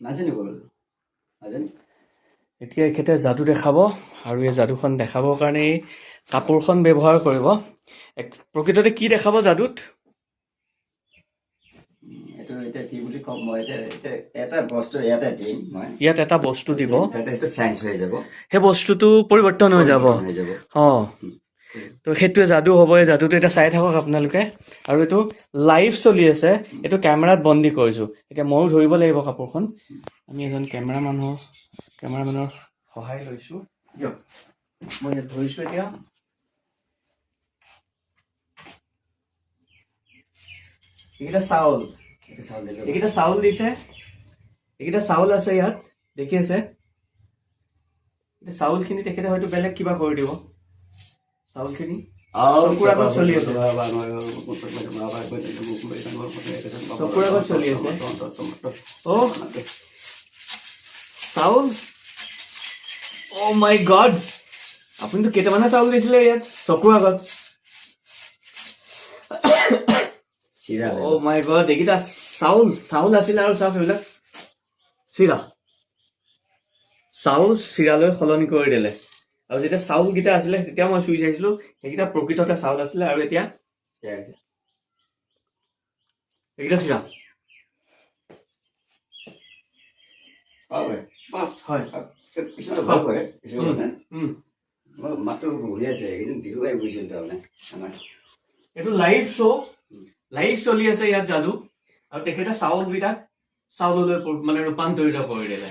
নাজানি গ'ল। নাজানি? এতিয়া এখেতে যাদু দেখাব আৰু এই যাদুখন দেখাবৰ কাৰণে কাপোৰখন ব্যৱহাৰ কৰিব। প্ৰকৃততে কি দেখাব যাদুত এটা বস্তু দিব। সেই বস্তুটো পৰিৱৰ্তন হৈ যাব। অঁ। তো সেইটোৱে যাদু হ'ব এই যাদুটো এতিয়া চাই থাকক আপোনালোকে। আৰু এইটো লাইভ চলি আছে, এইটো কেমেৰাত বন্দী কৰিছোঁ। এতিয়া ময়ো ধৰিব লাগিব কাপোৰখন। আমি এজন কেমেৰা মানুহ কেমেৰা মানুহৰ সহায় লৈছোঁ। দিয়ক, মই ইয়াত ধৰিছোঁ এতিয়া। এইকেইটা চাউল এইকেইটা চাউল দিছে। এইকেইটা চাউল আছে ইয়াত, দেখি আছে। চাউলখিনি তেখেতে হয়তো বেলেগ কিবা কৰি দিব। আছে। অ' চাউল অ' মাই গড। আপুনিতো কেইটামানহে চাউল দিছিলে ইয়াত। চকুৰ আগত অ' মাই গড এইকেইটা চাউল চাউল আছিলে আৰু চাওক সেইবিলাক চিৰা চাউল চিৰালৈ সলনি কৰি দিলে। আৰু যেতিয়া চাউলকেইটা আছিলে তেতিয়া মই চুই চাইছিলো সেইকেইটা প্ৰকৃততে চাউল আছিলে আৰু এতিয়া এইকেইটা চিৰা এইটো লাইভ শ্ব' লাইভ চলি আছে ইয়াত যাদু। আৰু তেখেতে চাউলকেইটা চাউললৈ মানে ৰূপান্তৰিত কৰি দিলে।